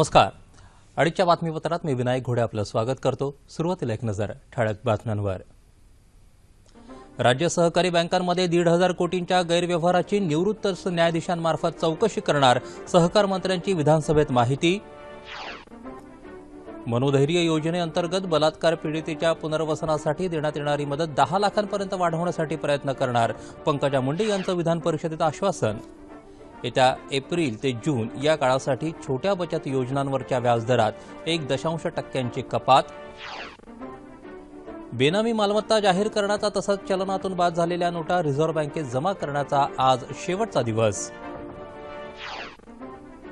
नमस्कार. अडीचच्या बातमीपत्रात मी विनायक घोडे आपलं स्वागत करतो. सुरुवातीला एक नजर ठळक बातम्यांवर. राज्य सहकारी बँकांमध्ये दीड हजार कोटींच्या गैरव्यवहाराची निवृत्त न्यायाधीशांमार्फत चौकशी करणार सहकार मंत्र्यांची विधानसभेत माहिती. मनोधैर्य योजनेअंतर्गत बलात्कार पीडितेच्या पुनर्वसनासाठी देण्यात येणारी मदत दहा लाखांपर्यंत वाढवण्यासाठी प्रयत्न करणार पंकजा मुंडे यांचं विधान परिषदेत आश्वासन. येत्या एप्रिल ते जून या काळासाठी छोट्या बचत योजनांवरच्या व्याजदरात एक दशांश टक्क्यांची कपात. बेनामी मालमत्ता जाहीर करण्याचा तसंच चलनातून बाद झालेल्या नोटा रिझर्व्ह बँकेत जमा करण्याचा आज शेवटचा दिवस.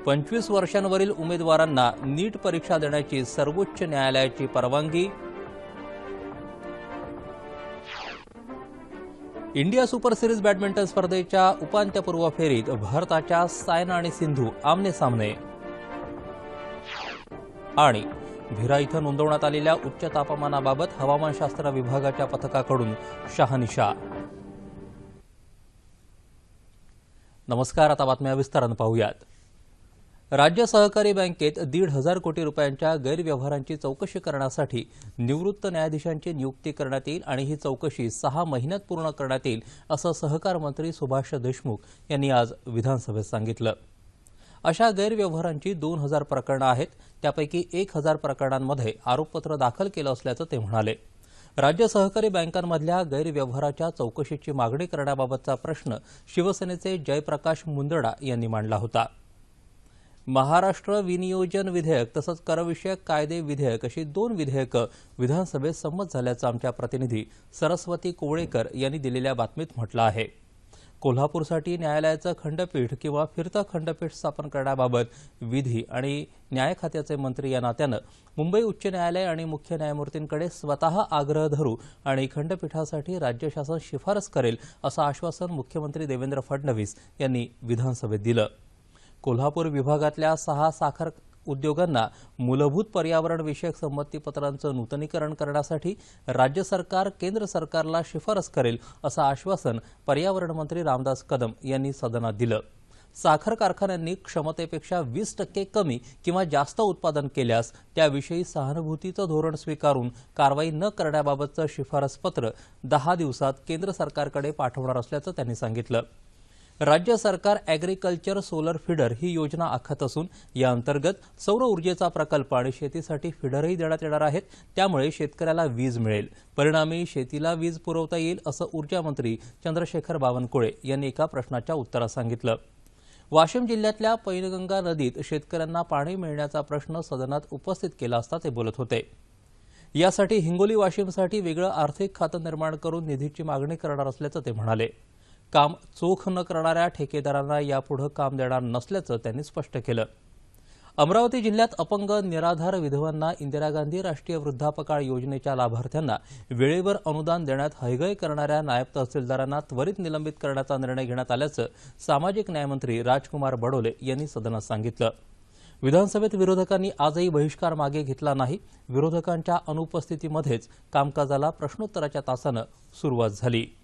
पंचवीस वर्षांवरील उमेदवारांना नीट परीक्षा देण्याची सर्वोच्च न्यायालयाची परवानगी. इंडिया सुपर सिरीज बॅडमिंटन स्पर्धेच्या उपांत्यपूर्व फेरीत भारताच्या सायना आणि सिंधू आमने सामने. आणि भिरा इथं नोंदवण्यात आलेल्या उच्च तापमानाबाबत हवामानशास्त्र विभागाच्या पथकाकडून शहानिशा. नमस्कार आता बातम्या विस्तारानं पाहूयात. राज्य सहकारी बँकेत दीड हजार कोटी रुपयांच्या गैरव्यवहारांची चौकशी करण्यासाठी निवृत्त न्यायाधीशांची नियुक्ती करण्यात येईल आणि ही चौकशी सहा महिन्यात पूर्ण करण्यात येईल असं सहकार मंत्री सुभाष देशमुख यांनी आज विधानसभेत सांगितलं. अशा गैरव्यवहारांची दोन हजार प्रकरणं आहेत. त्यापैकी एक हजार प्रकरणांमध्ये आरोपपत्र दाखल केलं असल्याचं ते म्हणाले. राज्य सहकारी बँकांमधल्या गैरव्यवहाराच्या चौकशीची मागणी करण्याबाबतचा प्रश्न शिवसेनेचे जयप्रकाश मुंदडा यांनी मांडला होता. महाराष्ट्र विनियोजन विधेयक तसंच करविषयक कायदे विधेयक अशी दोन विधेयकं विधानसभेत संमत झाल्याचं आमच्या प्रतिनिधी सरस्वती कोवळेकर यांनी दिलेल्या बातमीत म्हटलं आहे. कोल्हापूरसाठी न्यायालयाचं खंडपीठ किंवा फिरतं खंडपीठ स्थापन करण्याबाबत विधी आणि न्याय खात्याचे मंत्री या नात्यानं मुंबई उच्च न्यायालय आणि मुख्य न्यायमूर्तींकडे स्वतः आग्रह धरू आणि खंडपीठासाठी राज्य शासन शिफारस करेल असं आश्वासन मुख्यमंत्री देवेंद्र फडणवीस यांनी विधानसभेत दिलं. कोल्हापूर विभागातल्या सहा साखर उद्योगांना मूलभूत पर्यावरणविषयक संमतीपत्रांचं नूतनीकरण करण्यासाठी राज्य सरकार केंद्र सरकारला शिफारस करेल असं आश्वासन पर्यावरण मंत्री रामदास कदम यांनी सदनात दिलं. साखर कारखान्यांनी क्षमतेपेक्षा वीस टक्के कमी किंवा जास्त उत्पादन केल्यास त्याविषयी सहानुभूतीचं धोरण स्वीकारून कारवाई न करण्याबाबतचं शिफारसपत्र दहा दिवसात केंद्र सरकारकडे पाठवणार असल्याचं त्यांनी सांगितलं. राज्य सरकार ॲग्रिकल्चर सोलर फिडर ही योजना आखत असून या अंतर्गत सौर ऊर्जेचा प्रकल्प आणि शेतीसाठी फिडरही देण्यात येणार आहेत. त्यामुळे शेतकऱ्याला वीज मिळेल. परिणामी शेतीला वीज पुरवता येईल असं ऊर्जा मंत्री चंद्रशेखर बावनकुळे यांनी एका प्रश्नाच्या उत्तरात सांगितलं. वाशिम जिल्ह्यातल्या पैनगंगा नदीत शेतकऱ्यांना पाणी मिळण्याचा प्रश्न सदनात उपस्थित केला असता ते बोलत होते. यासाठी हिंगोली वाशिमसाठी वेगळं आर्थिक खातं निर्माण करून निधीची मागणी करणार असल्याचं ते म्हणाले. काम चोख न करणाऱ्या ठेकेदारांना यापुढे काम देणार नसल्याचं त्यांनी स्पष्ट केलं. अमरावती जिल्ह्यात अपंग निराधार विधवांना इंदिरा गांधी राष्ट्रीय वृद्धापकाळ योजनेच्या लाभार्थ्यांना वेळेवर अनुदान देण्यात हयगय करणाऱ्या नायब तहसीलदारांना त्वरित निलंबित करण्याचा निर्णय घेण्यात आल्याचं सामाजिक न्यायमंत्री राजकुमार बडोले यांनी सदनात सांगितलं. विधानसभेत विरोधकांनी आजही बहिष्कार मागे घेतला नाही. विरोधकांच्या अनुपस्थितीमध्येच कामकाजाला प्रश्नोत्तराच्या तासानं सुरुवात झाली.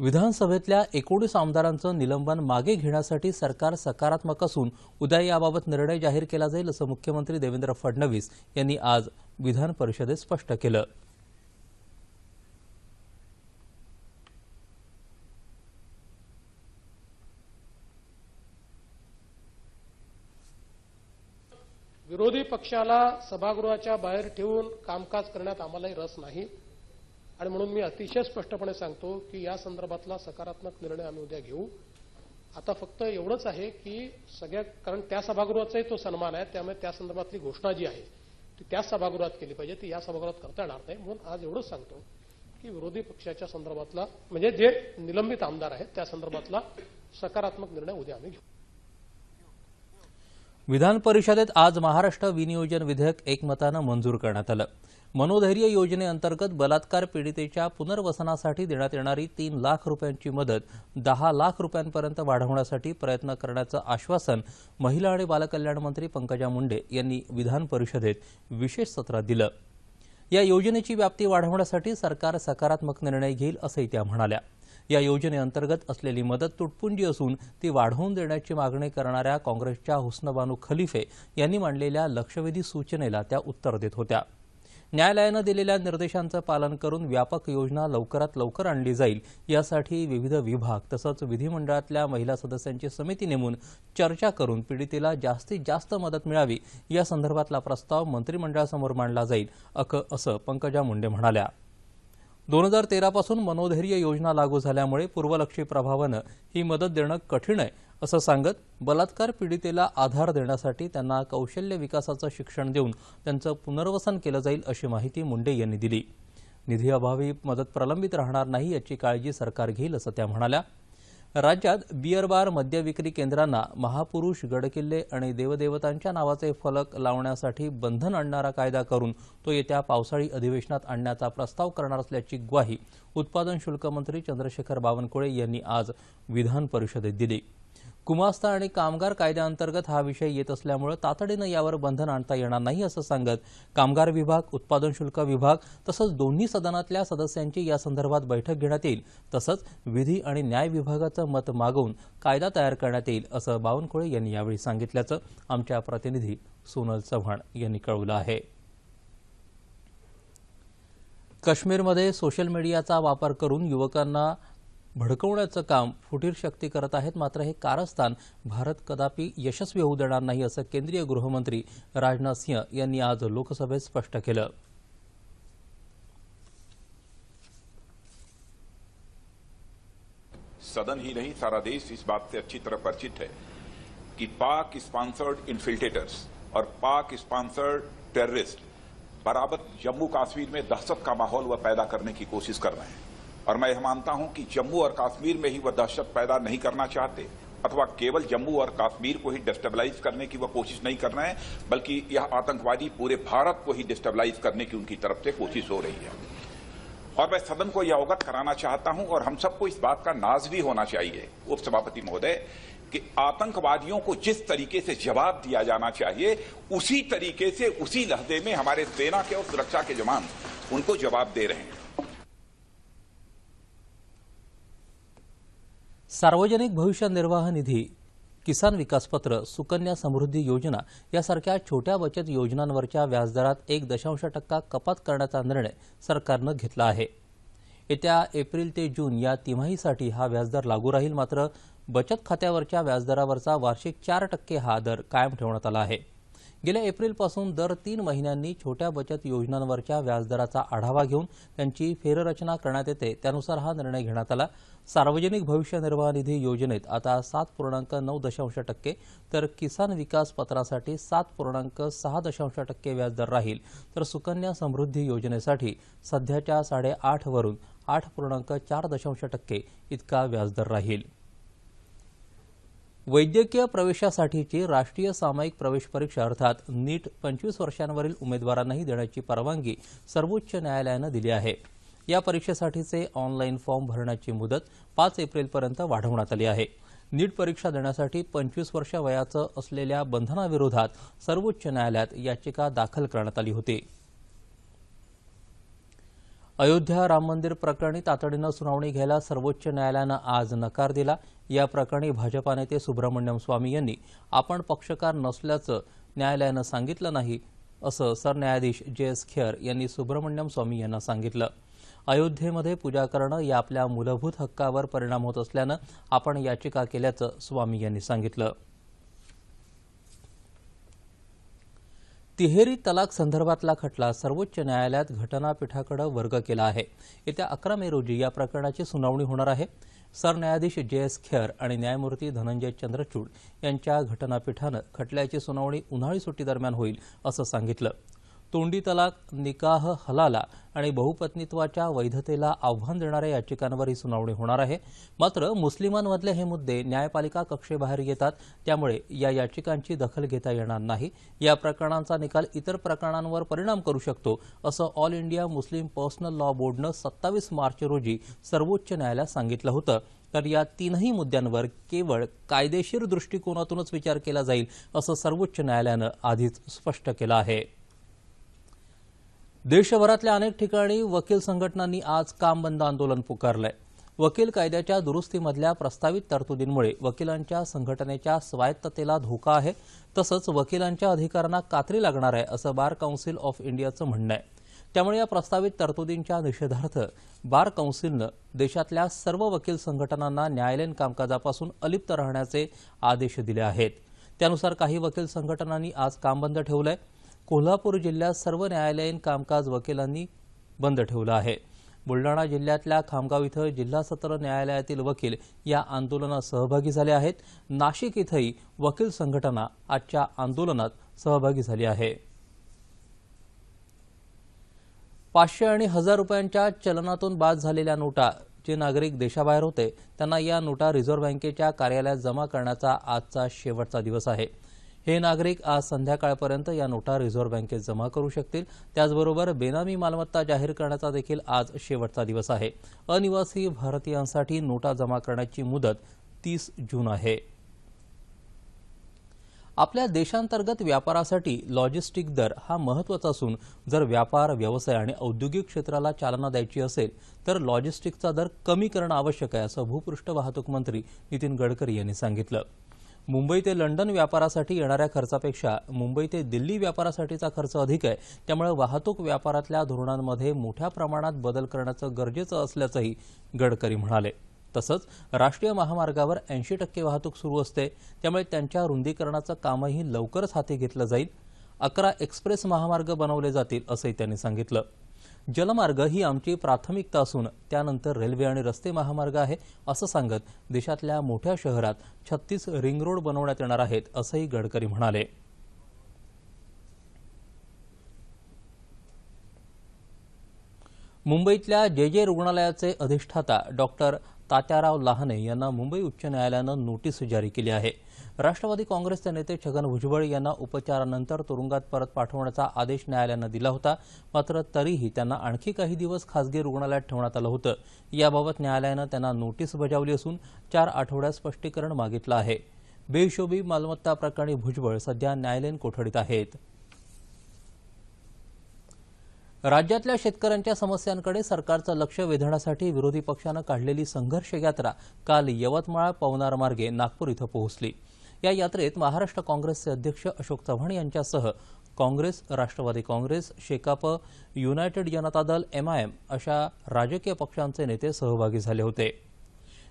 विधानसभेतल्या एकोणीस आमदारांचं निलंबन मागे घेण्यासाठी सरकार सकारात्मक असून उद्या याबाबत निर्णय जाहीर केला जाईल असं मुख्यमंत्री देवेंद्र फडणवीस यांनी आज विधान परिषदेत स्पष्ट केलं. विरोधी पक्षाला सभागृहाच्या बाहेर ठेवून कामकाज करण्यात आम्हालाही रस नाही. आणि म्हणून मी अतिशय स्पष्टपणे सांगतो की या संदर्भातला सकारात्मक निर्णय आम्ही उद्या घेऊ. आता फक्त एवढंच आहे की सगळ्या कारण त्या सभागृहाचाही तो सन्मान आहे त्यामुळे त्या संदर्भातली घोषणा जी आहे ती त्याच सभागृहात केली पाहिजे ती या सभागृहात करता येणार नाही. म्हणून आज एवढंच सांगतो की विरोधी पक्षाच्या संदर्भातला म्हणजे जे निलंबित आमदार आहेत त्या संदर्भातला सकारात्मक निर्णय उद्या आम्ही घेऊ. विधान परिषदेत आज महाराष्ट्र विनियोजन विधेयक एकमतानं मंजूर करण्यात आलं. मनोधैर्य योजनेअंतर्गत बलात्कार पीडितेच्या पुनर्वसनासाठी देण्यात येणारी तीन लाख रुपयांची मदत दहा लाख रुपयांपर्यंत वाढवण्यासाठी प्रयत्न करण्याचं आश्वासन महिला आणि बालकल्याण मंत्री पंकजा मुंडे यांनी विधान परिषदेत विशेष सत्रात दिलं. या योजनेची व्याप्ती वाढवण्यासाठी सरकार सकारात्मक निर्णय घेईल असंही त्या म्हणाल्या. या योजनेअंतर्गत असलेली मदत तुटपुंजी असून ती वाढवून देण्याची मागणी करणाऱ्या काँग्रेसच्या हुस्नबानू खलिफे यांनी मांडलेल्या लक्षवेधी सूचनेला त्या उत्तर देत होत्या. न्यायालयानं दिलेल्या निर्देशांचं पालन करून व्यापक योजना लवकरात लवकर आणली जाईल यासाठी विविध विभाग तसंच विधिमंडळातल्या महिला सदस्यांची समिती नेमून चर्चा करून पीडितेला जास्तीत जास्त मदत मिळावी या संदर्भातला प्रस्ताव मंत्रिमंडळासमोर मांडला जाईल अक असं पंकजा मुंडे म्हणाल्या. दोन हजार तेरापासून मनोधैर्य योजना लागू झाल्यामुळे पूर्वलक्षी प्रभावानं ही मदत देणं कठीण आहे असं सांगत बलात्कार पीडितेला आधार देण्यासाठी त्यांना कौशल्य विकासाचं शिक्षण देऊन त्यांचं पुनर्वसन केलं जाईल अशी माहिती मुंडे यांनी दिली. निधीअभावी मदत प्रलंबित राहणार नाही याची काळजी सरकार घेईल असं त्या म्हणाल्या. राज्यात बिअर बार मद्य विक्री केंद्रांना महापुरुष गडकिल्ले आणि देवदेवतांच्या नावाचे फलक लावण्यासाठी बंधन आणणारा कायदा करून तो येत्या पावसाळी अधिवेशनात आणण्याचा प्रस्ताव करणार असल्याची ग्वाही उत्पादन शुल्क मंत्री चंद्रशेखर बावनकुळे यांनी आज विधान परिषदेत दिली. कुमास्ता आणि कामगार कायद्याअंतर्गत हा विषय येत असल्यामुळे तातडीनं यावर बंधन आणता येणार नाही असं सांगत कामगार विभाग उत्पादन शुल्क विभाग तसंच दोन्ही सदनातल्या सदस्यांची या संदर्भात बैठक घेण्यात येईल. तसंच विधी आणि न्याय विभागाचं मत मागवून कायदा तयार करण्यात येईल असं बावनकुळे यांनी यावेळी सांगितल्याचं आमच्या प्रतिनिधी सोनल चव्हाण यांनी कळवलं आहे. काश्मीरमध्ये सोशल मीडियाचा वापर करून युवकांना भडकवण्याचं काम फुटीर शक्ती करत आहेत, मात्र हे कारस्थान भारत कदापि यशस्वी होऊ देणार केंद्रीय गृहमंत्री राजनाथ सिंह यांनी आज लोकसभेत स्पष्ट केलं. सदन ही नहीं, सारा देश इस बात से अच्छी तरह परिचित है कि पाक स्पॉन्सर्ड इन्फिल्ट्रेटर्स और पाक स्पॉन्सर्ड टेररिस्ट बराबर जम्मू कश्मीर में दहशत का माहौल वह पैदा करने की कोशिश कर रहे हैं। और मैं यह मानता हूँ कि जम्मू और कश्मीर में ही वह दहशत पैदा नहीं करना चाहते, अथवा केवल जम्मू और कश्मीर को ही डिस्टेबलाइज करने की वह कोशिश नहीं कर रहे हैं, बल्कि यह आतंकवादी पूरे भारत को ही डिस्टेबलाइज करने की उनकी तरफ़ से कोशिश हो रही है। और मैं सदन को यह अवगत कराना चाहता हूँ, और हम सबको इस बात का नाज भी होना चाहिए, उपसभापति महोदय, कि आतंकवादियों को जिस तरीके से जवाब दिया जाना चाहिए, उसी तरीके से उसी लहजे में हमारे सेना के और सुरक्षा के जवान उनको जवाब दे रहे हैं। सार्वजनिक भविष्य निर्वाह निधी किसान विकास पत्र सुकन्या समृद्धी योजना यासारख्या छोट्या बचत योजनांवरच्या व्याजदरात एक दशांश टक्का कपात करण्याचा निर्णय सरकारनं घेतला आहे. येत्या एप्रिल ते जून या तिमाहीसाठी हा व्याजदर लागू राहील मात्र बचत खात्यावरच्या व्याजदरावरचा वार्षिक चार टक्के हा दर कायम ठेवण्यात आला आहे. गेल्या एप्रिलपासून दर तीन महिन्यांनी छोट्या बचत योजनांवरच्या व्याजदराचा आढावा घेऊन त्यांची फेररचना करण्यात येते त्यानुसार हा निर्णय घेण्यात आला. सार्वजनिक भविष्य निर्वाह निधी योजनेत आता सात पूर्णांक नऊ दशांश टक्के तर किसान विकास पत्रासाठी सात पूर्णांक सहा दशांश टक्के व्याजदर राहील. तर सुकन्या समृद्धी योजनेसाठी सध्याच्या साडेआठवरून आठ पूर्णांक चार दशांश टक्के इतका व्याजदर राहील. वैद्यकीय प्रवेशासाठीची राष्ट्रीय सामायिक प्रवेश परीक्षा अर्थात नीट पंचवीस वर्षांवरील उमेदवारांनाही देण्याची परवानगी सर्वोच्च न्यायालयानं दिली आहे. या परीक्षेसाठीचे ऑनलाईन फॉर्म भरण्याची मुदत पाच एप्रिलपर्यंत वाढवण्यात आली आहे. नीट परीक्षा देण्यासाठी पंचवीस वर्ष वयाचं असलेल्या बंधनाविरोधात सर्वोच्च न्यायालयात याचिका दाखल करण्यात आली होती. अयोध्या राम मंदिर प्रकरणी तातडीनं सुनावणी घ्यायला सर्वोच्च न्यायालयानं आज नकार दिला. या प्रकरणी भाजपा नेते सुब्रमण्यम स्वामी यांनी आपण पक्षकार नसल्याचं न्यायालयानं सांगितलं नाही असं सरन्यायाधीश जे एस खेअर यांनी सुब्रमण्यम स्वामी यांना सांगितलं. अयोध्येमध्ये पूजा करणं या आपल्या मूलभूत हक्कावर परिणाम होत असल्यानं आपण याचिका केल्याचं स्वामी यांनी सांगितलं. तिहेरी तलाक संदर्भातला खटला सर्वोच्च न्यायालयात घटनापीठाकडे वर्ग केला आहे. येत्या अकरा मे रोजी या प्रकरणाची सुनावणी होणार आहे. सरन्यायाधीश जे एस खेर आणि न्यायमूर्ती धनंजय चंद्रचूड यांच्या घटनापीठानं खटल्याची सुनावणी उन्हाळी सुट्टीदरम्यान होईल असं सांगितलं. तोंडी तलाक निकाह हलाला आणि बहुपत्नीत्वाच्या वैधतेला आव्हान देणाऱ्या याचिकांवर ही सुनावणी होणार आहे. मात्र मुस्लिमांमधले हे मुद्दे न्यायपालिका कक्षेबाहेर येतात त्यामुळे या याचिकांची दखल घेता येणार नाही. या प्रकरणांचा निकाल इतर प्रकरणांवर परिणाम करू शकतो असं All India Muslim personal law बोर्डनं सत्तावीस मार्च रोजी सर्वोच्च न्यायालयात सांगितलं होतं. तर या तीनही मुद्द्यांवर केवळ कायदेशीर दृष्टिकोनातूनच विचार केला जाईल असं सर्वोच्च न्यायालयानं आधीच स्पष्ट केलं आहे. देशभरातल्या अनेक ठिकाणी वकील संघटनांनी आज काम बंद आंदोलन पुकारलंय. वकील कायद्याच्या दुरुस्तीमधल्या प्रस्तावित तरतुदींमुळे वकिलांच्या संघटनेच्या स्वायत्ततेला धोका आहे तसंच वकिलांच्या अधिकारांना कात्री लागणार आहे असं बार काउन्सिल ऑफ इंडियाचं म्हणणं आहे. त्यामुळे या प्रस्तावित तरतुदींच्या निषेधार्थ बार काउन्सिलनं देशातल्या सर्व वकील संघटनांना न्यायालयीन कामकाजापासून अलिप्त राहण्याचे आदेश दिले आहेत. त्यानुसार काही वकील संघटनांनी आज काम बंद आहे कोल्हापूर जिल्ह्यात सर्व न्यायालयीन कामकाज वकिलांनी बंद ठेवलं आहे. बुलडाणा जिल्ह्यातल्या खामगाव इथं जिल्हा सत्र न्यायालयातील वकील या आंदोलनात सहभागी झाले आहेत. नाशिक इथंही वकील संघटना आजच्या आंदोलनात सहभागी झाली आहे. पाचशे आणि हजार रुपयांच्या चलनातून बाद झालेल्या नोटा जे नागरिक देशाबाहेर होते त्यांना या नोटा रिझर्व्ह बँकेच्या कार्यालयात जमा करण्याचा आजचा शेवटचा दिवस आहे. हे नागरिक आज संध्याकाळपर्यंत या नोटा रिझर्व्ह बँकेत जमा करू शकतील. त्याचबरोबर बेनामी मालमत्ता जाहीर करण्याचा देखील आज शेवटचा दिवस आहे. अनिवासी भारतीयांसाठी नोटा जमा करण्याची मुदत तीस जून आहे. आपल्या देशांतर्गत व्यापारासाठी लॉजिस्टिक दर हा महत्त्वाचा असून जर व्यापार व्यवसाय आणि औद्योगिक क्षेत्राला चालना द्यायची असेल तर लॉजिस्टिकचा दर कमी करणं आवश्यक आहे असं भूपृष्ठ वाहतूक मंत्री नितीन गडकरी यांनी सांगितलं. मुंबई ते लंडन व्यापारासाठी येणाऱ्या खर्चापेक्षा मुंबई ते दिल्ली व्यापारासाठीचा खर्च अधिक आहे. त्यामुळे वाहतूक व्यापारातल्या धोरणांमध्ये मोठ्या प्रमाणात बदल करणं गरजेचं असल्याचंही गडकरी म्हणाले. तसंच राष्ट्रीय महामार्गावर ऐंशी टक्के वाहतूक सुरू असते. त्यामुळे त्यांच्या रुंदीकरणाचं कामही लवकरच हाती घेतलं जाईल. अकरा एक्सप्रेस महामार्ग बनवले जातील असंही त्यांनी सांगितलं. जलमार्ग ही आमची प्राथमिकता असून त्यानंतर रेल्वे आणि रस्ते महामार्ग आहे असं सांगत देशातल्या मोठ्या शहरात छत्तीस रिंग रोड बनवण्यात येणार आहेत असंही गडकरी म्हणाले. मुंबईतल्या जे जे रुग्णालयाचे अधिष्ठाता डॉक्टर तात्याराव लहाने यांना मुंबई उच्च न्यायालयानं नोटीस जारी केली आहे. राष्ट्रवादी काँग्रेसचे नेते छगन भुजबळ यांना उपचारानंतर तुरुंगात परत पाठवण्याचा आदेश न्यायालयानं दिला होता. मात्र तरीही त्यांना आणखी काही दिवस खासगी रुग्णालयात ठेवण्यात आलं होतं. याबाबत न्यायालयानं त्यांना नोटीस बजावली असून चार आठवड्यात स्पष्टीकरण मागितलं आहे. बेहिशोबी मालमत्ता प्रकरणी भुजबळ सध्या न्यायालयीन कोठडीत आहेत. राज्यातल्या शेतकऱ्यांच्या समस्यांकडे सरकारचं लक्ष वेधण्यासाठी विरोधी पक्षानं काढलेली संघर्ष यात्रा काल यवतमाळ पवनार मार्गे नागपूर इथं पोहोचली. या यात्रेत महाराष्ट्र काँग्रेसचे अध्यक्ष अशोक चव्हाण यांच्यासह काँग्रेस राष्ट्रवादी काँग्रेस शेकाप युनायटेड जनता दल एमआयएम अशा राजकीय पक्षांचे नेते सहभागी झाले होते.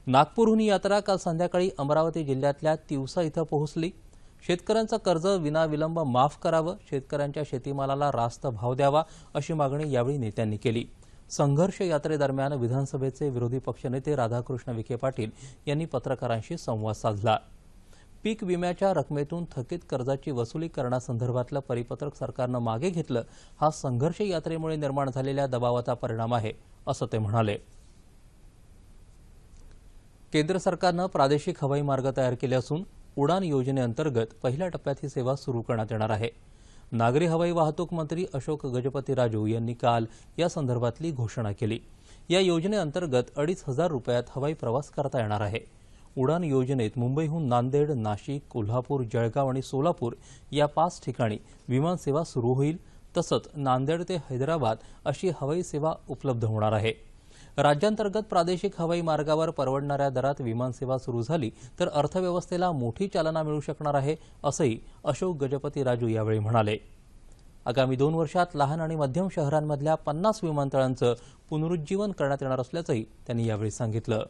नागपूरहून ही यात्रा काल संध्याकाळी अमरावती जिल्ह्यातल्या तिवसा इथं पोहोचली. शेतकऱ्यांचं कर्ज विनाविलंब माफ करावं शेतकऱ्यांच्या शेतीमालाला रास्त भाव द्यावा अशी मागणी यावेळी नेत्यांनी केली. संघर्ष यात्रेदरम्यान विधानसभेचे विरोधी पक्षनेते राधाकृष्ण विखे पाटील यांनी पत्रकारांशी संवाद साधला. पीक विम्याच्या रकमेतून थकीत कर्जाची वसुली करण्यासंदर्भातलं परिपत्रक सरकारनं मागे घेतलं हा संघर्ष यात्रेमुळे निर्माण झालेल्या दबावाचा परिणाम आहे असं ते म्हणाले. केंद्र सरकारनं प्रादेशिक हवाई मार्ग तयार केले असून उडान योजनेअंतर्गत पहिल्या टप्प्यात ही सेवा सुरू करण्यात येणार आहे. नागरी हवाई वाहतूक मंत्री अशोक गजपती राजू यांनी काल या संदर्भातली घोषणा केली. या योजनेअंतर्गत अडीच हजार रुपयात हवाई प्रवास करता येणार आहे. उडान योजनेत मुंबईहून नांदेड नाशिक कोल्हापूर जळगाव आणि सोलापूर या पाच ठिकाणी विमानसेवा सुरू होईल. तसंच नांदेड ते हैदराबाद अशी हवाई सेवा उपलब्ध होणार आहे. राज्यांतर्गत प्रादेशिक हवाई मार्गावर परवडणाऱ्या दरात विमानसेवा सुरू झाली तर अर्थव्यवस्थेला मोठी चालना मिळू शकणार आहे असंही अशोक गजपती राजू यावेळी म्हणाले. आगामी दोन वर्षात लहान आणि मध्यम शहरांमधल्या पन्नास विमानतळांचं पुनरुज्जीवन करण्यात येणार असल्याचंही त्यांनी यावेळी सांगितलं.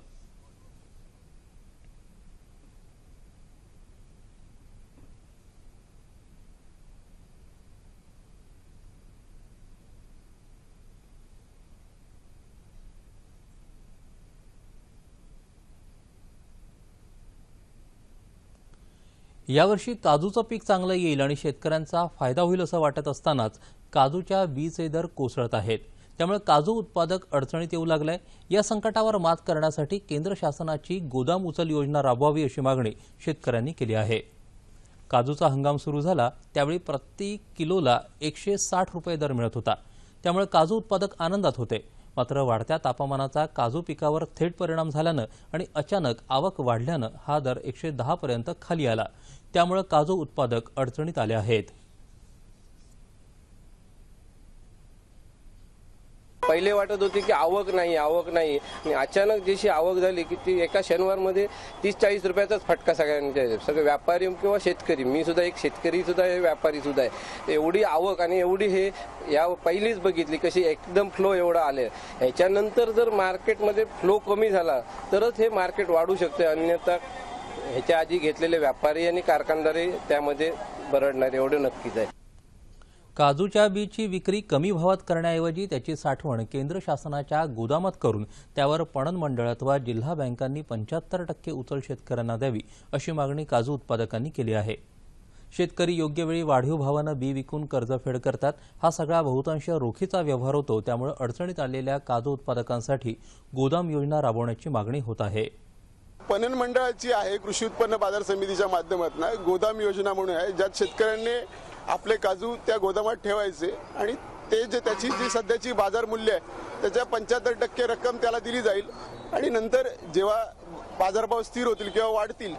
यावर्षी काजूचं पीक चांगलं येईल आणि शेतकऱ्यांचा फायदा होईल असं वाटत असतानाच काजूच्या बीचे दर कोसळत आहेत. त्यामुळे काजू उत्पादक अडचणीत येऊ लागलाय. या संकटावर मात करण्यासाठी केंद्र शासनाची गोदाम उचल योजना राबवावी अशी मागणी शेतकऱ्यांनी केली आहे. काजूचा हंगाम सुरू झाला त्यावेळी प्रति किलोला एकशे साठ रुपये दर मिळत होता. त्यामुळे काजू उत्पादक आनंदात होते. मात्र वाढत्या तापमानाचा काजू पिकावर थेट परिणाम झाल्यानं आणि अचानक आवक वाढल्यानं हा दर एकशे दहापर्यंत खाली आला. त्यामुळे काजू उत्पादक अडचणीत आले आहेत. पहिले वाटत होती की आवक नाही आवक नाही. आणि अचानक जशी आवक झाली की ती एका शनिवारमध्ये तीस चाळीस रुपयाचाच फटका सगळ्यांच्या सगळे व्यापारी किंवा शेतकरी. मी सुद्धा एक शेतकरी सुद्धा आहे व्यापारी सुद्धा आहे. एवढी आवक आणि एवढी हे या पहिलीच बघितली कशी एकदम फ्लो एवढा आले. ह्याच्यानंतर जर मार्केटमध्ये फ्लो कमी झाला तरच हे मार्केट वाढू शकते. अन्यथा ह्याच्या आधी घेतलेले व्यापारी आणि कारखानदारी त्यामध्ये बरडणार. एवढं नक्कीच आहे. काजूच्या बीची विक्री कमी भावात करण्याऐवजी त्याची साठवण केंद्र शासनाच्या गोदामात करून त्यावर पणन मंडळ अथवा जिल्हा बँकांनी पंच्याहत्तर टक्के उचल शेतकऱ्यांना द्यावी अशी मागणी काजू उत्पादकांनी केली आहे. शेतकरी योग्य वेळी वाढीव भावानं बी विकून कर्जफेड करतात. हा सगळा बहुतांश रोखीचा व्यवहार होतो. त्यामुळे अडचणीत आलेल्या काजू उत्पादकांसाठी गोदाम योजना राबवण्याची मागणी होत आहे. पणन मंडळाची आहे कृषी उत्पन्न बाजार समितीच्या माध्यमातून. गोदाम योजना म्हणून आहे ज्यात शेतकऱ्यांनी आपले काजू त्या गोदामात ठेवायचे आणि ते जे त्याची जी सध्याची बाजार मूल्य आहे त्याच्या पंच्याहत्तर टक्के रक्कम त्याला दिली जाईल. आणि नंतर जेव्हा बाजारभाव स्थिर होतील किंवा वाढतील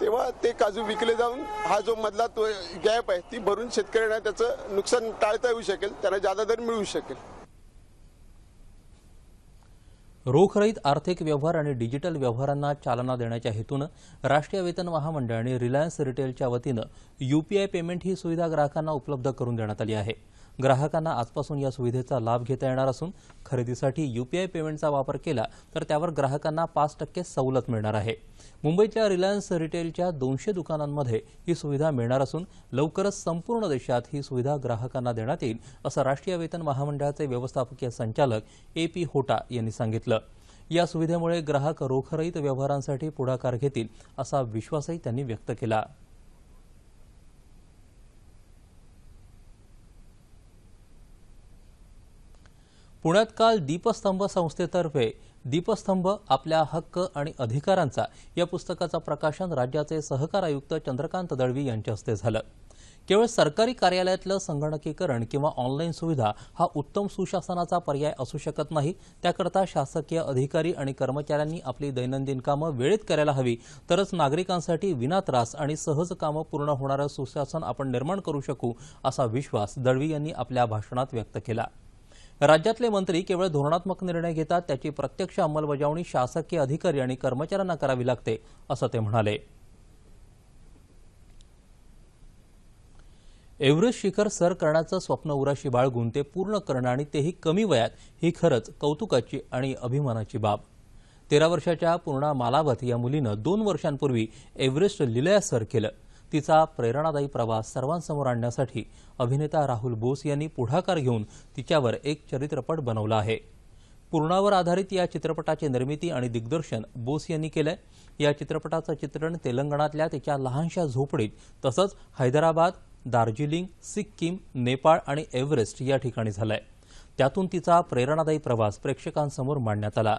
तेव्हा ते काजू विकले जाऊन हा जो मधला तो गॅप आहे ती भरून शेतकऱ्यांना त्याचं नुकसान टाळता येऊ शकेल त्यांना जादा दर मिळू शकेल. रोखरहित आर्थिक व्यवहार आणि डिजिटल व्यवहारांना चालना देण्याच्या हेतूनं राष्ट्रीय वेतन महामंडळ आणि रिलायन्स रिटेलच्या वतीनं यूपीआय पेमेंट ही सुविधा ग्राहकांना उपलब्ध करून देण्यात आली आहे. ग्राहकांना आजपासून या सुविधेचा लाभ घेता येणार असून खरेदीसाठी यूपीआय पेमेंटचा वापर केला तर त्यावर ग्राहकांना पाच टक्के सवलत मिळणार आहे. मुंबईतल्या रिलायन्स रिटेलच्या दोनशे दुकानांमध्ये ही सुविधा मिळणार असून लवकरच संपूर्ण देशात ही सुविधा ग्राहकांना देण्यात येईल असं राष्ट्रीय वेतन महामंडळाचे व्यवस्थापकीय संचालक ए पी होटा यांनी सांगितलं. या सुविधेमुळे ग्राहक रोखरहित व्यवहारांसाठी पुढाकार घेतील असा विश्वासही त्यांनी व्यक्त केला. पुण्यात काल दीपस्तंभ संस्थेतर्फे दीपस्तंभ आपल्या हक्क आणि अधिकारांचा या पुस्तकाचं प्रकाशन राज्याचे सहकार आयुक्त चंद्रकांत दळवी यांच्या हस्ते झालं. केवळ सरकारी कार्यालयातलं संगणकीकरण किंवा ऑनलाईन सुविधा हा उत्तम सुशासनाचा पर्याय असू शकत नाही. त्याकरता शासकीय अधिकारी आणि कर्मचाऱ्यांनी आपली दैनंदिन कामं वेळेत करायला हवी. तरच नागरिकांसाठी विनात्रास आणि सहज कामं पूर्ण होणारं सुशासन आपण निर्माण करू शकू असा विश्वास दळवी यांनी आपल्या भाषणात व्यक्त केला. राज्यातले मंत्री केवळ धोरणात्मक निर्णय घेतात त्याची प्रत्यक्ष अंमलबजावणी शासकीय अधिकारी आणि कर्मचाऱ्यांना करावी लागते असं ते म्हणाले. एव्हरेस्ट शिखर सर करण्याचं स्वप्न उराशी बाळगून ते पूर्ण करणं आणि तेही कमी वयात ही खरंच कौतुकाची आणि अभिमानाची बाब. तेरा वर्षाच्या पूर्णा मालावत या मुलीनं दोन वर्षांपूर्वी एव्हरेस्ट लिलया सर केलं. तिचा प्रेरणादायी प्रवास सर्वांसमोर आणण्यासाठी अभिनेता राहुल बोस यांनी पुढाकार घेऊन तिच्यावर एक चरित्रपट बनवला आहे. पूर्णावर आधारित या चित्रपटाची निर्मिती आणि दिग्दर्शन बोस यांनी केलंय. या चित्रपटाचं चित्रण तेलंगणातल्या तिच्या लहानशा झोपडीत तसंच हैदराबाद दार्जिलिंग सिक्कीम नेपाळ आणि एव्हरेस्ट या ठिकाणी झालंय. त्यातून तिचा प्रेरणादायी प्रवास प्रेक्षकांसमोर मांडण्यात आला.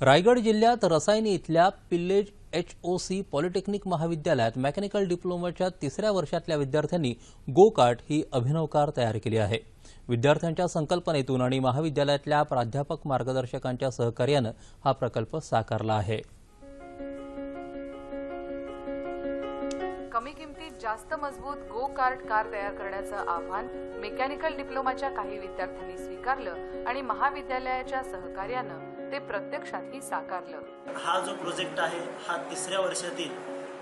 रायगड जिल्ह्यात रसायनी इथल्या Pillai's H O C polytechnic महाविद्यालयात मेकॅनिकल डिप्लोमाच्या तिसऱ्या वर्षातल्या विद्यार्थ्यांनी गो कार्ट ही अभिनव कार तयार केली आहे. विद्यार्थ्यांच्या संकल्पनेतून आणि महाविद्यालयातल्या प्राध्यापक मार्गदर्शकांच्या सहकार्यानं हा प्रकल्प साकारला आहे. कमी किमतीत जास्त मजबूत गो कार्ट कार तयार करण्याचं आव्हान मेकॅनिकल डिप्लोमाच्या काही विद्यार्थ्यांनी स्वीकारलं आणि महाविद्यालयाच्या सहकार्यानं ते प्रत्यक्षातही साकारलं. हा जो प्रोजेक्ट आहे हा तिसऱ्या वर्षातील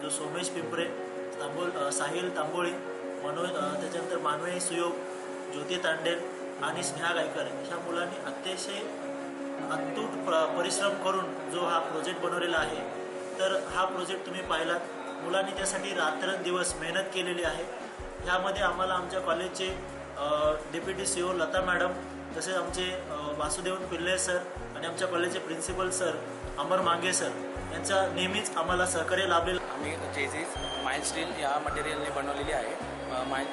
जो सोमेश पिंपरे तांबोल साहिल तांबोळी मनोज त्याच्यानंतर मानवी सुयोग ज्योती तांडेल आणि स्नेहा गायकर ह्या मुलांनी अतिशय अतूट प्र परिश्रम करून जो हा प्रोजेक्ट बनवलेला आहे तर हा प्रोजेक्ट तुम्ही पाहिलात. मुलांनी त्यासाठी रात्रंदिवस मेहनत केलेली आहे. ह्यामध्ये आम्हाला आमच्या कॉलेजचे deputy C O Lata madam तसेच आमचे वासुदेवन पिल्ले सर आणि आमच्या कॉलेजचे प्रिन्सिपल सर अमर मांगे सर यांचा नेहमीच आम्हाला सहकार्य लाभलेलं आम्ही चेझीस माइल स्टील या मटेरियलने बनवलेली आहे माय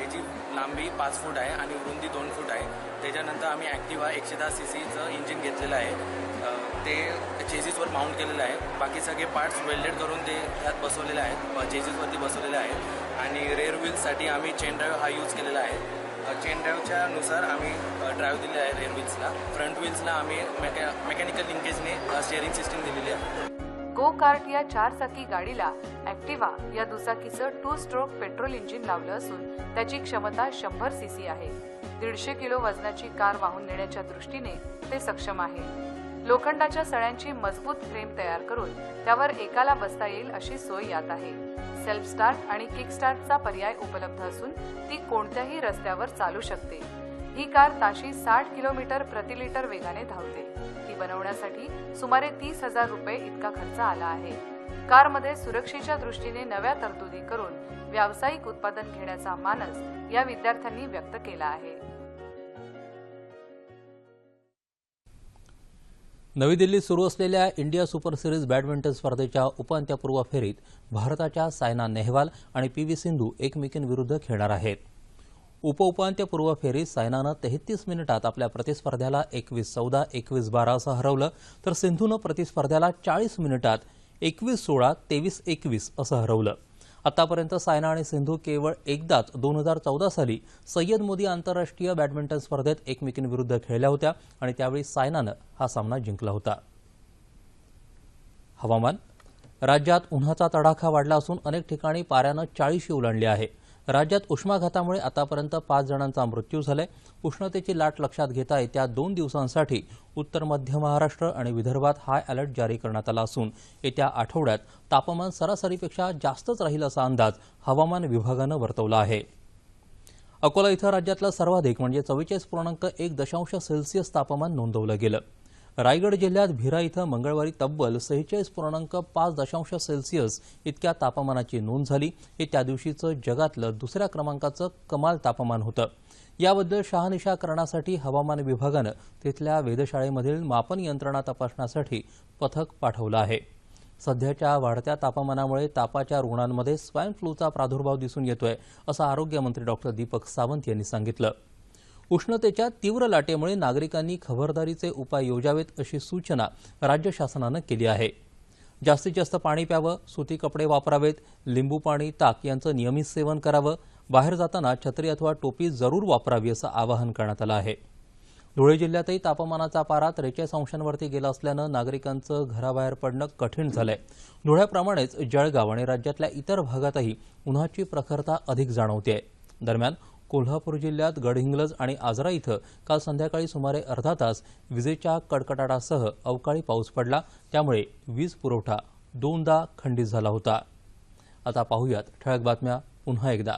याची लांबी पाच फूट आहे आणि रुंदी दोन फूट आहे. त्याच्यानंतर आम्ही ॲक्टिवा एकशे दहा सी सीचं इंजिन घेतलेलं आहे. ते चेझीसवर माउंट केलेलं आहे. बाकी सगळे पार्ट्स वेल्डेड करून ते त्यात बसवलेले आहेत चेझीसवरती बसवलेले आहेत. आणि रेअर व्हील्ससाठी आम्ही चेन ड्राईव्ह हा यूज केलेला आहे. चेन ड्राईव्हच्या नुसार आम्ही ड्राईव्ह दिले आहे रेअर व्हील्सला फ्रंट व्हील्सला आम्ही मेकॅ मेकॅनिकल लिंकेजने स्टेअरिंग सिस्टीम दिलेली आहे. गो कार्ट या चारचाकी गाडीला ॲक्टिवा या दुचाकीचं टू स्ट्रोक पेट्रोल इंजिन लावलं असून त्याची क्षमता शंभर सीसी आहे. दीडशे किलो वजनाची कार वाहून नेण्याच्या दृष्टीने ते सक्षम आहे. लोखंडाच्या सळ्यांची मजबूत फ्रेम तयार करून त्यावर एकाला बसता येईल अशी सोय यात आहे. सेल्फ स्टार्ट आणि किक स्टार्टचा पर्याय उपलब्ध असून ती कोणत्याही रस्त्यावर चालू शकते. ही कार ताशी साठ किलोमीटर प्रति लिटर वेगाने धावते. ती बनवण्यासाठी सुमारे तीस हजार रुपये इतका खर्च आला आहे. कारमध्ये सुरक्षेच्या दृष्टीने नव्या तरतुदी करून व्यावसायिक उत्पादन घेण्याचा मानस या विद्यार्थ्यांनी व्यक्त केला आहे. नवी दिल्लीत सुरू असलेल्या इंडिया सुपर सिरीज बॅडमिंटन स्पर्धेच्या उपांत्यपूर्व फेरीत भारताच्या सायना नेहवाल आणि पी व्ही सिंधू एकमेकींविरुद्ध खेळणार आहेत. उपउपांत्यपूर्व फेरीत सायनानं तेहतीस मिनिटात आपल्या प्रतिस्पर्ध्याला एकवीस चौदा एकवीस बारा असं हरवलं तर सिंधूनं प्रतिस्पर्ध्याला चाळीस मिनिटात एकवीस सोळा तेवीस एकवीस असं हरवलं. आतापर्यंत सायना आणि सिंधू केवळ एकदाच दोन हजार चौदा साली सय्यद मोदी आंतरराष्ट्रीय बॅडमिंटन स्पर्धेत एकमेकींविरुद्ध खेळल्या होत्या आणि त्यावेळी सायनानं हा सामना जिंकला होता. हवामान राज्यात उन्हाचा तडाखा वाढला असून अनेक ठिकाणी पाऱ्यानं चाळीशी ओलांडली आहे. राज्यात उष्माघातामुळे आतापर्यंत पाच जणांचा मृत्यू झालाय. उष्णतेची लाट लक्षात घेता येत्या दोन दिवसांसाठी उत्तर मध्य महाराष्ट्र आणि विदर्भात हाय अलर्ट जारी करण्यात आला असून येत्या आठवड्यात तापमान सरासरीपेक्षा जास्तच राहील असा अंदाज हवामान विभागानं वर्तवला आहे. अकोला इथं राज्यातलं सर्वाधिक म्हणजे चव्वेचाळीस पूर्णांक एक दशांश सेल्सिअस तापमान नोंदवलं गेलं. रायगड जिल्ह्यात भिरा इथं मंगळवारी तब्बल सेहेचाळीस पूर्णांक पाच दशांश सेल्सिअस इतक्या तापमानाची नोंद झाली. हे त्या दिवशीचं जगातलं दुसऱ्या क्रमांकाचं कमाल तापमान होतं. याबद्दल शहानिशा करण्यासाठी हवामान विभागानं तिथल्या वेधशाळेमधील मापन यंत्रणा तपासण्यासाठी पथक पाठवलं आहे. सध्याच्या वाढत्या तापमानामुळे तापाच्या रुग्णांमध्ये स्वाईन फ्लूचा प्रादुर्भाव दिसून येतोय असं आरोग्यमंत्री डॉक्टर दीपक सावंत यांनी सांगितलं. उष्णतेच्या तीव्र लाटेमुळे नागरिकांनी खबरदारीचे उपाय योजावेत अशी सूचना राज्य शासनानं केली आहे. जास्तीत जास्त पाणी प्यावं सुती कपडे वापरावेत लिंबू पाणी ताक यांचं नियमित सेवन करावं बाहेर जाताना छत्री अथवा टोपी जरूर वापरावी असं आवाहन करण्यात आलं आहे. धुळे जिल्ह्यातही तापमानाचा पारा त्रेचाळीस अंशांवरती गेला असल्यानं नागरिकांचं घराबाहेर पडणं कठीण झालंय. धुळ्याप्रमाणेच जळगाव आणि राज्यातल्या इतर भागातही उन्हाची प्रखरता अधिक जाणवते दरम्यान कोल्हापूर जिल्ह्यात गडहिंग्लज आणि आजरा इथं काल संध्याकाळी सुमारे अर्धा तास विजेच्या कडकडाटासह अवकाळी पाऊस पडला. त्यामुळे वीज पुरवठा दोनदा खंडित झाला होता. आता पाहूयात ठळक बातम्या पुन्हा एकदा.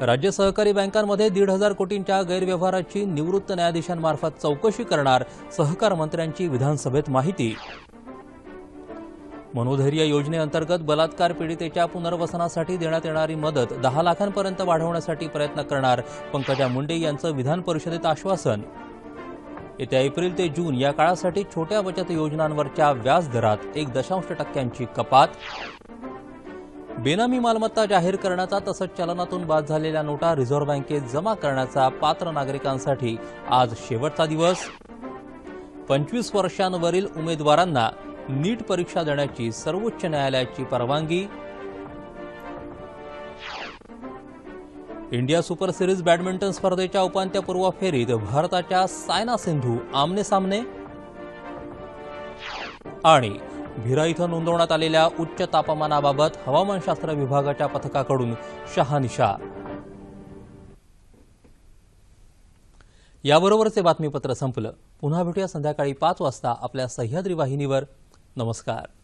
राज्य सहकारी बँकांमध्ये दीड हजार कोटींच्या गैरव्यवहाराची निवृत्त न्यायाधीशांमार्फत चौकशी करणार सहकार मंत्र्यांची विधानसभेत माहिती मनोधैर्य योजनेअंतर्गत बलात्कार पीडितेच्या पुनर्वसनासाठी देण्यात येणारी मदत दहा लाखांपर्यंत वाढवण्यासाठी प्रयत्न करणार पंकजा मुंडे यांचं विधान परिषदेत आश्वासन. येत्या एप्रिल ते जून या काळासाठी छोट्या बचत योजनांवरच्या व्याजदरात एक दशांश टक्क्यांची कपात. बेनामी मालमत्ता जाहीर करण्याचा तसंच चलनातून बाद झालेल्या नोटा रिझर्व्ह बँकेत जमा करण्याचा पात्र नागरिकांसाठी आज शेवटचा दिवस. पंचवीस वर्षांवरील उमेदवारांना नीट परीक्षा देण्याची सर्वोच्च न्यायालयाची परवानगी. इंडिया सुपर सिरीज बॅडमिंटन स्पर्धेच्या उपांत्यपूर्व फेरीत भारताच्या सायना सिंधू आमने सामने. आणि भिरा इथं नोंदवण्यात आलेल्या उच्च तापमानाबाबत हवामानशास्त्र विभागाच्या पथकाकडून शहानिशा. याबरोबरचे बातमीपत्र संपलं. पुन्हा भेटूया संध्याकाळी पाच वाजता आपल्या सह्याद्री वाहिनीवर. नमस्कार